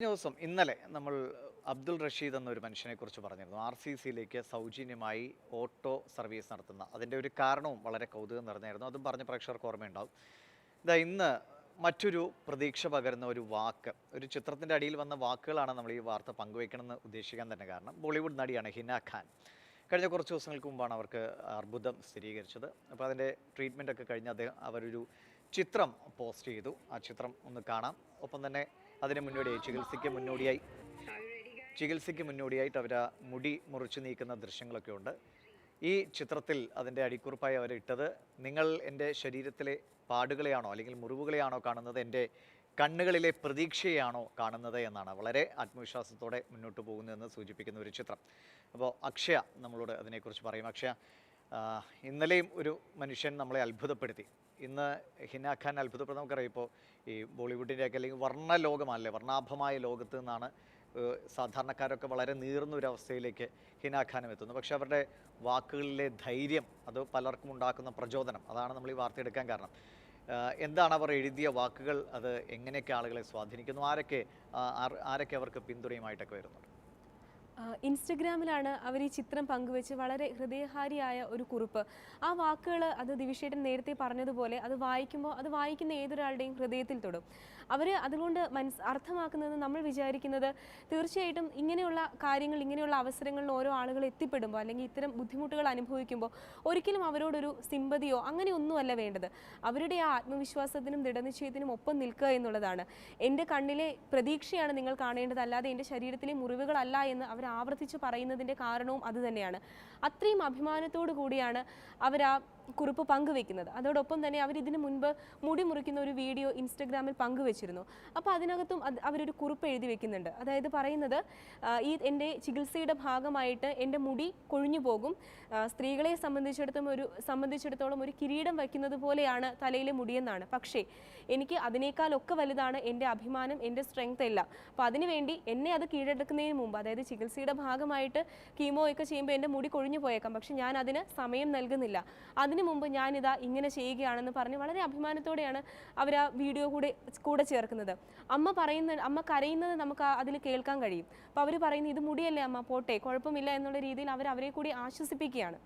കഴിഞ്ഞ ദിവസം ഇന്നലെ നമ്മൾ അബ്ദുൾ റഷീദ് എന്നൊരു മനുഷ്യനെ കുറിച്ച് പറഞ്ഞിരുന്നു. ആർ സി സിയിലേക്ക് സൗജന്യമായി ഓട്ടോ സർവീസ് നടത്തുന്ന അതിന്റെ ഒരു കാരണവും വളരെ കൗതുകം നിറഞ്ഞായിരുന്നു. അതും പറഞ്ഞ പ്രേക്ഷകർക്ക് ഓർമ്മയുണ്ടാവും. ഇതാ ഇന്ന് മറ്റൊരു പ്രതീക്ഷ പകരുന്ന ഒരു വാക്ക് ഒരു ചിത്രത്തിന്റെ അടിയിൽ വന്ന വാക്കുകളാണ് നമ്മൾ ഈ വാർത്ത പങ്കുവയ്ക്കണമെന്ന് ഉദ്ദേശിക്കാൻ തന്നെ കാരണം ബോളിവുഡ് നടിയാണ് ഹിന ഖാൻ. കഴിഞ്ഞ കുറച്ച് ദിവസങ്ങൾക്ക് മുമ്പാണ് അവർക്ക് അർബുദം സ്ഥിരീകരിച്ചത്. അപ്പോൾ അതിന്റെ ട്രീറ്റ്മെന്റ് ഒക്കെ കഴിഞ്ഞ് അദ്ദേഹം അവരൊരു ചിത്രം പോസ്റ്റ് ചെയ്തു. ആ ചിത്രം ഒന്ന് കാണാം. ഒപ്പം തന്നെ അതിന് മുന്നോടിയായി ചികിത്സയ്ക്ക് മുന്നോടിയായി. ചികിത്സയ്ക്ക് മുന്നോടിയായിട്ട് അവർ ആ മുടി മുറിച്ചു നീക്കുന്ന ദൃശ്യങ്ങളൊക്കെ ഉണ്ട്. ഈ ചിത്രത്തിൽ അതിന്റെ അടിക്കുറിപ്പായി അവരിട്ടത് നിങ്ങൾ എന്റെ ശരീരത്തിലെ പാടുകളെയാണോ അല്ലെങ്കിൽ മുറിവുകളെയാണോ കാണുന്നത് എന്റെ കണ്ണുകളിലെ പ്രതീക്ഷയാണോ കാണുന്നത് എന്നാണ് വളരെ ആത്മവിശ്വാസത്തോടെ മുന്നോട്ട് പോകുന്നതെന്ന് സൂചിപ്പിക്കുന്ന ഒരു ചിത്രം. അപ്പോൾ അക്ഷയ നമ്മളോട് അതിനെക്കുറിച്ച് പറയും. അക്ഷയ ഇന്നലെയും ഒരു മനുഷ്യൻ നമ്മളെ അത്ഭുതപ്പെടുത്തി. ഇന്ന് ഹിന ഖാൻ അത്ഭുതപ്പെടുന്ന നമുക്കറിയാം. ഇപ്പോൾ ഈ ബോളിവുഡിന്റെയൊക്കെ അല്ലെങ്കിൽ വർണ ലോകമല്ലേ വർണാഭമായ ലോകത്ത് നിന്നാണ് സാധാരണക്കാരൊക്കെ വളരെ നീർന്ന ഒരു അവസ്ഥയിലേക്ക് ഹിനാഖാനം എത്തുന്നു പക്ഷെ അവരുടെ വാക്കുകളിലെ ധൈര്യം അത് പലർക്കും ഉണ്ടാക്കുന്ന പ്രചോദനം അതാണ് നമ്മൾ ഈ വാർത്ത എടുക്കാൻ കാരണം എന്താണ് അവർ എഴുതിയ വാക്കുകൾ? അത് എങ്ങനെയൊക്കെ ആളുകളെ സ്വാധീനിക്കുന്നു? ആരൊക്കെ ആരൊക്കെ അവർക്ക് പിന്തുണയുമായിട്ടൊക്കെ വരുന്നുണ്ട്? ഇൻസ്റ്റഗ്രാമിലാണ് അവർ ഈ ചിത്രം പങ്കുവെച്ച് വളരെ ഹൃദയഹാരിയായ ഒരു കുറിപ്പ്. ആ വാക്കുകൾ അത് ദിവിഷേട്ടൻ നേരത്തെ പറഞ്ഞതുപോലെ അത് വായിക്കുമ്പോൾ അത് വായിക്കുന്ന ഏതൊരാളുടെയും ഹൃദയത്തിൽ തൊടും. അവർ അതുകൊണ്ട് മനസ് അർത്ഥമാക്കുന്നത് നമ്മൾ വിചാരിക്കുന്നത് തീർച്ചയായിട്ടും ഇങ്ങനെയുള്ള കാര്യങ്ങൾ ഇങ്ങനെയുള്ള അവസരങ്ങളിൽ ഓരോ ആളുകൾ എത്തിപ്പെടുമ്പോൾ അല്ലെങ്കിൽ ഇത്തരം ബുദ്ധിമുട്ടുകൾ അനുഭവിക്കുമ്പോൾ ഒരിക്കലും അവരോടൊരു സിമ്പതിയോ അങ്ങനെയൊന്നുമല്ല വേണ്ടത്. അവരുടെ ആ ആത്മവിശ്വാസത്തിനും ദൃഢനിശ്ചയത്തിനും ഒപ്പം നിൽക്കുക എന്നുള്ളതാണ്. എന്റെ കണ്ണിലെ പ്രതീക്ഷയാണ് നിങ്ങൾ കാണേണ്ടത്. അല്ലാതെ എന്റെ ശരീരത്തിലെ മുറിവുകളല്ല എന്ന് അവർ ആവർത്തിച്ച് പറയുന്നതിന്റെ കാരണവും അത് തന്നെയാണ്. അത്രയും അഭിമാനത്തോടു കൂടിയാണ് അവർ ആ കുറിപ്പ് പങ്കുവെക്കുന്നത്. അതോടൊപ്പം തന്നെ അവർ ഇതിനു മുൻപ് മുടി മുറിക്കുന്ന ഒരു വീഡിയോ ഇൻസ്റ്റഗ്രാമിൽ പങ്കുവെച്ചിരുന്നു. അപ്പോൾ അതിനകത്തും അത് അവരൊരു കുറിപ്പ് എഴുതി വെക്കുന്നുണ്ട്. അതായത് പറയുന്നത് ഈ എന്റെ ചികിത്സയുടെ ഭാഗമായിട്ട് എന്റെ മുടി കൊഴിഞ്ഞു പോകും. സ്ത്രീകളെ സംബന്ധിച്ചിടത്തോളം ഒരു സംബന്ധിച്ചിടത്തോളം ഒരു കിരീടം വയ്ക്കുന്നത് പോലെയാണ് തലയിലെ മുടിയെന്നാണ്. പക്ഷേ എനിക്ക് അതിനേക്കാളൊക്കെ വലുതാണ് എന്റെ അഭിമാനം എന്റെ സ്ട്രെങ്ത് എല്ലാം. അപ്പോൾ അതിനുവേണ്ടി എന്നെ അത് കീഴടക്കുന്നതിന് മുമ്പ് അതായത് ചികിത്സയുടെ ഭാഗമായിട്ട് കീമോ ഒക്കെ ചെയ്യുമ്പോൾ എന്റെ മുടി കൊഴിഞ്ഞു പോയേക്കാം. പക്ഷെ ഞാൻ അതിന് സമയം നൽകുന്നില്ല. അതിനു മുമ്പ് ഞാനിതാ ഇങ്ങനെ ചെയ്യുകയാണെന്ന് പറഞ്ഞ് വളരെ അഭിമാനത്തോടെയാണ് അവർ ആ വീഡിയോ കൂടെ കൂടെ ചേർക്കുന്നത്. അമ്മ പറയുന്ന അമ്മ കരയുന്നത് നമുക്ക് അതിൽ കേൾക്കാൻ കഴിയും. അപ്പോൾ അവർ പറയുന്നത് ഇത് മുടിയല്ലേ അമ്മ പോട്ടെ കുഴപ്പമില്ല എന്നുള്ള രീതിയിൽ അവർ അവരെ കൂടി ആശ്വസിപ്പിക്കുകയാണ്.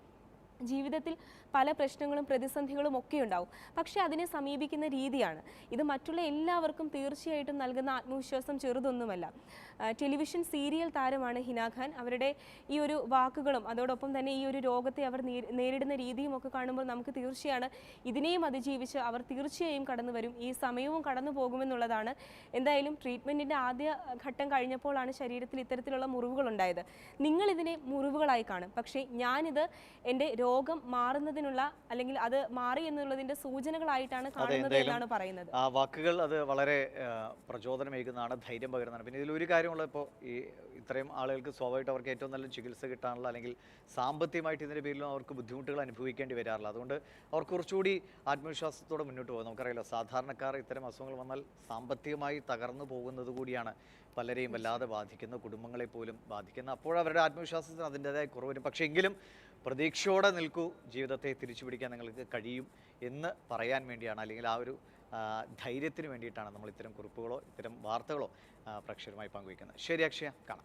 ജീവിതത്തിൽ പല പ്രശ്നങ്ങളും പ്രതിസന്ധികളും ഒക്കെ ഉണ്ടാവും. പക്ഷേ അതിനെ സമീപിക്കുന്ന രീതിയാണ്. ഇത് മറ്റുള്ള എല്ലാവർക്കും തീർച്ചയായിട്ടും നൽകുന്ന ആത്മവിശ്വാസം ചെറുതൊന്നുമല്ല. ടെലിവിഷൻ സീരിയൽ താരമാണ് ഹിന ഖാൻ. അവരുടെ ഈ ഒരു വാക്കുകളും അതോടൊപ്പം തന്നെ ഈ ഒരു രോഗത്തെ അവർ നേരിടുന്ന രീതിയും ഒക്കെ കാണുമ്പോൾ നമുക്ക് തീർച്ചയാണ് ഇതിനെയും അതിജീവിച്ച് അവർ തീർച്ചയായും കടന്നു വരും. ഈ സമയവും കടന്നു പോകുമെന്നുള്ളതാണ് എന്തായാലും ട്രീറ്റ്മെന്റിന്റെ ആദ്യ ഘട്ടം കഴിഞ്ഞപ്പോഴാണ് ശരീരത്തിൽ ഇത്തരത്തിലുള്ള മുറിവുകൾ ഉണ്ടായത് നിങ്ങൾ ഇതിനെ മുറിവുകളായി കാണും. പക്ഷേ ഞാനിത് എന്റെ രോഗം മാറുന്നതിനുള്ള അല്ലെങ്കിൽ അത് മാറി എന്നുള്ളതിന്റെ സൂചനകളായിട്ടാണ് കാണുന്നത് എന്നാണ് പറയുന്നത്. ആ വാക്കുകൾ അത് വളരെ പ്രചോദനമേകുന്നതാണ് ധൈര്യം പകരുന്നതാണ്. പിന്നെ ഇതിലൊരു കാര്യമുള്ള ഇപ്പോൾ ഈ ഇത്രയും ആളുകൾക്ക് സ്വാഭാവികമായിട്ട് അവർക്ക് ഏറ്റവും നല്ല ചികിത്സ കിട്ടാനുള്ള അല്ലെങ്കിൽ സാമ്പത്തികമായിട്ട് ഇതിന്റെ പേരിലും അവർക്ക് ബുദ്ധിമുട്ടുകൾ അനുഭവിക്കേണ്ടി വരാറില്ല അതുകൊണ്ട് അവർ കുറച്ചുകൂടി ആത്മവിശ്വാസത്തോടെ മുന്നോട്ട് പോകും. നമുക്കറിയാലോ സാധാരണക്കാർ ഇത്തരം അസുഖങ്ങൾ വന്നാൽ സാമ്പത്തികമായി തകർന്നു പോകുന്നത് കൂടിയാണ് പലരെയും വല്ലാതെ ബാധിക്കുന്ന കുടുംബങ്ങളെ പോലും ബാധിക്കുന്ന. അപ്പോഴവരുടെ ആത്മവിശ്വാസത്തിന് അതിന്റെതായ കുറവ് വരും. പക്ഷേ എങ്കിലും പ്രതീക്ഷയോടെ നിൽക്കൂ. ജീവിതത്തെ തിരിച്ചു പിടിക്കാൻ നിങ്ങൾക്ക് കഴിയും എന്ന് പറയാൻ വേണ്ടിയാണ് അല്ലെങ്കിൽ ആ ഒരു ധൈര്യത്തിന് വേണ്ടിയിട്ടാണ് നമ്മൾ ഇത്തരം കുറിപ്പുകളോ ഇത്തരം വാർത്തകളോ പ്രേക്ഷകരുമായി പങ്കുവയ്ക്കുന്നത്. ശരി അക്ഷയ കാണാം.